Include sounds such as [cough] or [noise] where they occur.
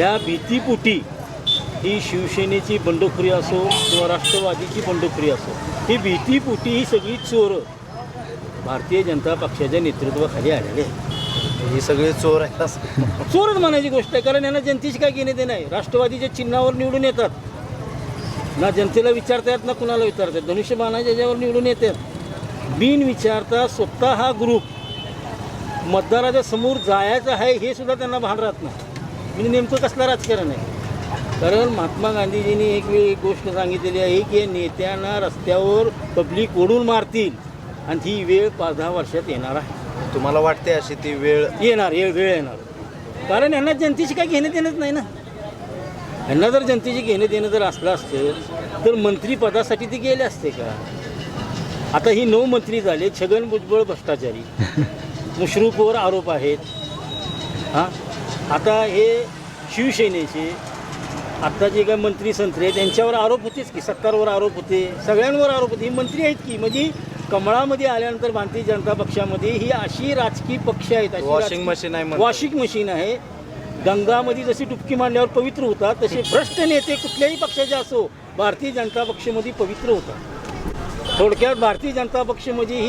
या भीतीपुटी ही शिवसेनेची बंडखोरी असो किंवा राष्ट्रवादीची बंडखोरी असो ही भीतीपुटी ही सगळी चोर भारतीय जनता पक्षाच्या नेतृत्वाखाली आलेले ही सगळे चोर आहेत असं. चोरच म्हणायची गोष्ट आहे कारण यांना जनतेची काय घेणे देणं आहे? राष्ट्रवादीच्या चिन्हावर निवडून येतात. ना जनतेला विचारता येत ना कुणाला विचारता येत. धनुष्यबाणाच्या याच्यावर निवडून येतात बिन विचारता स्वतः हा ग्रुप मतदाराच्या समोर जायचं आहे हे सुद्धा त्यांना भान राहत नाही. म्हणजे नेमकं कसलं राजकारण आहे? कारण महात्मा गांधीजींनी एक वेळ एक गोष्ट सांगितलेली आहे की नेत्यांना रस्त्यावर पब्लिक ओढून मारतील आणि ती वेळ पाच दहा वर्षात येणार आहे. तुम्हाला वाटते अशी ती वेळ येणार ये वेळ येणार. कारण यांना जनतेशी काही घेणं देणंच नाही ना. यांना जर जनतेशी घेणं देणं जर असलं असतं तर मंत्रीपदासाठी ते गेले असते का? आता ही नऊ मंत्री झाले छगन भुजबळ भ्रष्टाचारी. [laughs] मुश्रूफवर आरोप आहेत. हां? आता हे शिवसेनेचे आत्ता जे काही मंत्री संत्री आहेत त्यांच्यावर आरोप होतेच की सत्तारवर आरोप होते सगळ्यांवर आरोप होते. ही मंत्री आहेत की म्हणजे कमळामध्ये आल्यानंतर भारतीय जनता पक्षामध्ये ही अशी राजकीय पक्ष आहेत वॉशिंग मशीन आहे. वॉशिंग मशीन आहे. गंगामध्ये जशी डुबकी मारल्यावर पवित्र होतात तसे भ्रष्ट नेते कुठल्याही पक्षाचे असो भारतीय जनता पक्षामध्ये पवित्र होतात. थोडक्यात भारतीय जनता पक्ष म्हणजे ही